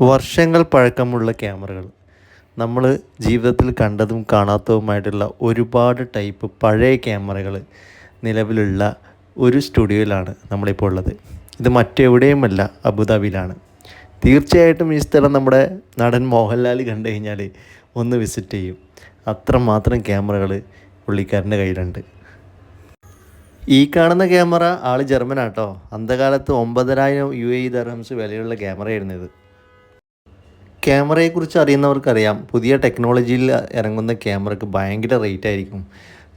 വർഷങ്ങൾ പഴക്കമുള്ള ക്യാമറകൾ. നമ്മൾ ജീവിതത്തിൽ കണ്ടതും കാണാത്തതുമായിട്ടുള്ള ഒരുപാട് ടൈപ്പ് പഴയ ക്യാമറകൾ നിലവിലുള്ള ഒരു സ്റ്റുഡിയോയിലാണ് നമ്മളിപ്പോൾ ഉള്ളത്. ഇത് മറ്റെവിടെയുമല്ല അബുദാബിയിലാണ്. തീർച്ചയായിട്ടും ഈ സ്ഥലം നമ്മുടെ നടൻ മോഹൻലാൽ കണ്ടു കഴിഞ്ഞാൽ ഒന്ന് വിസിറ്റ് ചെയ്യും. അത്രമാത്രം ക്യാമറകൾ പുള്ളിക്കാരന്റെ കയ്യിലുണ്ട്. ഈ കാണുന്ന ക്യാമറ ആൾ ജർമ്മനാട്ടോ. അന്ധകാലത്ത് ഒമ്പതിനായിരം യു എ ദർഹംസ് വിലയുള്ള ക്യാമറയായിരുന്നു ഇത്. ക്യാമറയെക്കുറിച്ച് അറിയുന്നവർക്കറിയാം. പുതിയ ടെക്നോളജിയിൽ ഇറങ്ങുന്ന ക്യാമറയ്ക്ക് ഭയങ്കര റേറ്റ് ആയിരിക്കും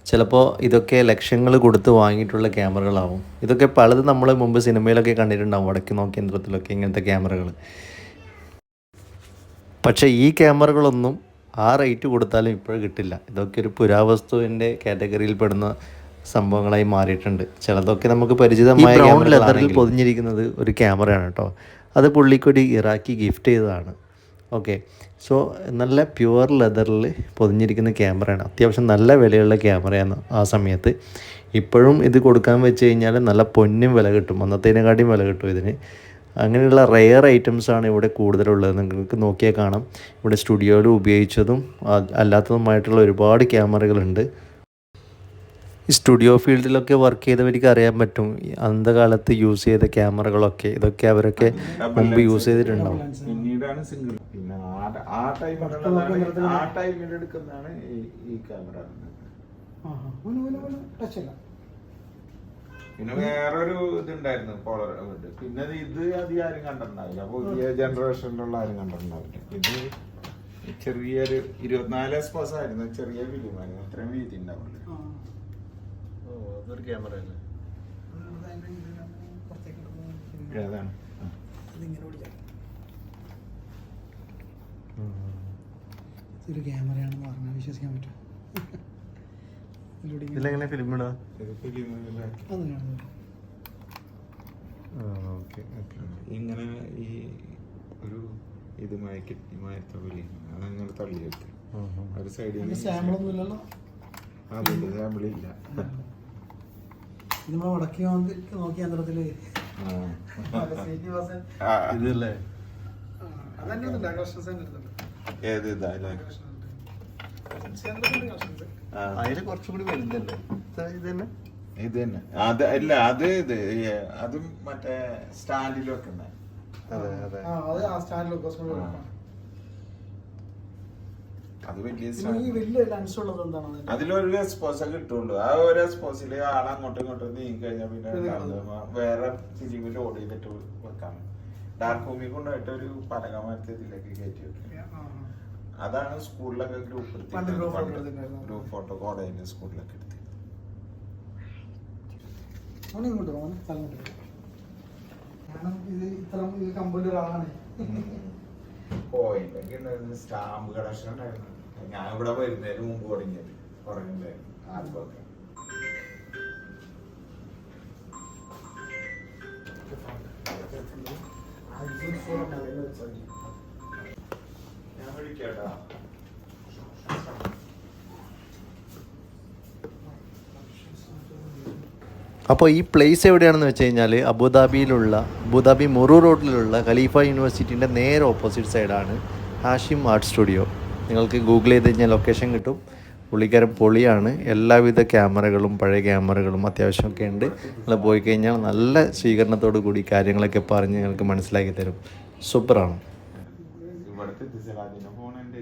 ചിലപ്പോൾ ഇതൊക്കെ ലക്ഷങ്ങൾ കൊടുത്ത് വാങ്ങിയിട്ടുള്ള ക്യാമറകളാവും. ഇതൊക്കെ പലത് നമ്മൾ മുമ്പ് സിനിമയിലൊക്കെ കണ്ടിട്ടുണ്ടാവും. വടക്ക് നോക്കി യന്ത്രത്തിലൊക്കെ ഇങ്ങനത്തെ ക്യാമറകൾ പക്ഷേ ഈ ക്യാമറകളൊന്നും ആ റേറ്റ് കൊടുത്താലും ഇപ്പോഴും കിട്ടില്ല. ഇതൊക്കെ ഒരു പുരാവസ്തുവിന്റെ കാറ്റഗറിയിൽ പെടുന്ന സംഭവങ്ങളായി മാറിയിട്ടുണ്ട്. ചിലതൊക്കെ നമുക്ക് പരിചിതമായ ലെതറിൽ പൊതിഞ്ഞിരിക്കുന്നത് ഒരു ക്യാമറയാണ് കേട്ടോ. അത് പുള്ളിക്കൊരു ഇറാക്കി ഗിഫ്റ്റ് ചെയ്തതാണ്. ഓക്കെ സോ നല്ല പ്യുവർ ലെതറിൽ പൊതിഞ്ഞിരിക്കുന്ന ക്യാമറയാണ് അത്യാവശ്യം നല്ല വിലയുള്ള ക്യാമറയാണ് ആ സമയത്ത്. ഇപ്പോഴും ഇത് കൊടുക്കാൻ വെച്ച് കഴിഞ്ഞാൽ നല്ല പൊന്നും വില കിട്ടും. അന്നത്തേനെക്കാട്ടിയും വില കിട്ടും ഇതിന്. അങ്ങനെയുള്ള റെയർ ഐറ്റംസാണ് ഇവിടെ കൂടുതലുള്ളത്. നിങ്ങൾക്ക് നോക്കിയാൽ കാണാം. ഇവിടെ സ്റ്റുഡിയോയിൽ ഉപയോഗിച്ചതും അല്ലാത്തതുമായിട്ടുള്ള ഒരുപാട് ക്യാമറകളുണ്ട് സ്റ്റുഡിയോ ഫീൽഡിലൊക്കെ വർക്ക് ചെയ്തവർക്ക് അറിയാൻ പറ്റും. അന്ധകാലത്ത് യൂസ് ചെയ്ത ക്യാമറകളൊക്കെ ഇതൊക്കെ അവരൊക്കെ മുമ്പ് യൂസ് ചെയ്തിട്ടുണ്ടാവും. പിന്നീടാണ് സിംഗിൾ. പിന്നെ ആ- ടൈം ടൈമിൽ ആ ടൈമിൽ എടുക്കുന്നതാണ്. ഈ ക്യാമറ പിന്നെ വേറൊരു ഇതുണ്ടായിരുന്നു പോളർ ഇത്. പിന്നെ ഇത് അധികം ആരും കണ്ടിട്ടുണ്ടാവില്ല. പുതിയ ജനറേഷനിലുള്ള ആരും കണ്ടിട്ടുണ്ടാവില്ല. ഇത് ചെറിയൊരു ഇരുപത്തിനാല് എക്സ്പോസ് ആയിരുന്നു ചെറിയ ഫിലിമായിരുന്നു അത്രയും വീതി ഉണ്ടാവില്ല അതൊരു ക്യാമറ അല്ലേ? ഏതാണ്? ആ. ഇതൊരു ക്യാമറയാണെന്ന് പറഞ്ഞാൽ വിശ്വസിക്കാൻ പറ്റും ഇതിലെങ്ങനെ ഫിലിം ഇടാ. ഇങ്ങനെ ഈ ഒരു ഇത് മയക്കി മയത്ത ഫിലിം അതങ്ങനെ തള്ളി വെക്കും ഒരു സൈഡിൽ സാമ്പിളില്ല നമ്മളെ വടക്കേ നോക്കിയ യന്ത്രത്തിൽ. ഇതല്ലേ? അതന്നെ കളക്ഷൻസ് തന്നെ എടുത്തുണ്ട് ഏത് ഇതായാലും അതിൽ? കുറച്ചും കൂടി വലുതല്ലേ? ഇത് തന്നെ ഇത് തന്നെ അത് അല്ല അത് ഇത് അതും മറ്റേ സ്റ്റാൻഡിൽ വെക്കുന്ന അതെ വലിയ? അതിലൊരു എക്സ്പോസേ കിട്ടുള്ളൂ ആ ഒരു എക്സ്പോസിൽ ആളെ അങ്ങോട്ടും ഇങ്ങോട്ടും നീങ്ങി കഴിഞ്ഞാൽ പിന്നെ വേറെ ഫിലിമിൽ ഓടി ചെയ്തിട്ട് വെക്കാം ഡാർക്ക് ഭൂമി കൊണ്ടുപോയിട്ട് ഒരു പലകമരത്തെ ഇതിലേക്ക് കയറ്റി. അതാണ് സ്കൂളിലൊക്കെ ഗ്രൂപ്പ്. ഗ്രൂപ്പ് ഫോട്ടോ കോളേജിന്റെ സ്കൂളിലൊക്കെ എടുത്ത് അവനെ ഇങ്ങോട്ട് പോകാൻ സ്ഥലം കിട്ടും കാരണം ഇത് ഇത്ര ഇത് കമ്പനിയുടെ ഒരാളാണ്. പോയിട്ടൊക്കെ ഉണ്ടായിരുന്നു. സ്റ്റാമ്പ് കളക്ഷൻ ഉണ്ടായിരുന്നു. ഞാൻ ഇവിടെ വരുന്നതിന് മുമ്പ് തുടങ്ങിയത്. കുറഞ്ഞിട്ടുണ്ടായിരുന്നു ആൽബമൊക്കെ ഞാൻ അപ്പോൾ ഈ പ്ലേസ് എവിടെയാണെന്ന് വെച്ച് കഴിഞ്ഞാൽ അബുദാബിയിലുള്ള അബുദാബി മുറു റോഡിലുള്ള ഖലീഫ യൂണിവേഴ്സിറ്റിന്റെ നേരെ ഓപ്പോസിറ്റ് സൈഡാണ് ഹാഷിം ആർട്ട് സ്റ്റുഡിയോ നിങ്ങൾക്ക് ഗൂഗിൾ ചെയ്ത് കഴിഞ്ഞാൽ ലൊക്കേഷൻ കിട്ടും. പുള്ളിക്കാരൻ പൊളിയാണ്. എല്ലാവിധ ക്യാമറകളും പഴയ ക്യാമറകളും അത്യാവശ്യമൊക്കെ ഉണ്ട്. നിങ്ങൾ പോയി കഴിഞ്ഞാൽ നല്ല സ്വീകരണത്തോടു കൂടി കാര്യങ്ങളൊക്കെ പറഞ്ഞ് നിങ്ങൾക്ക് മനസ്സിലാക്കി തരും. സൂപ്പറാണ് ഇവിടുത്തെ ദിസലാദിന്റെ ഫോൺ എൻ്റെ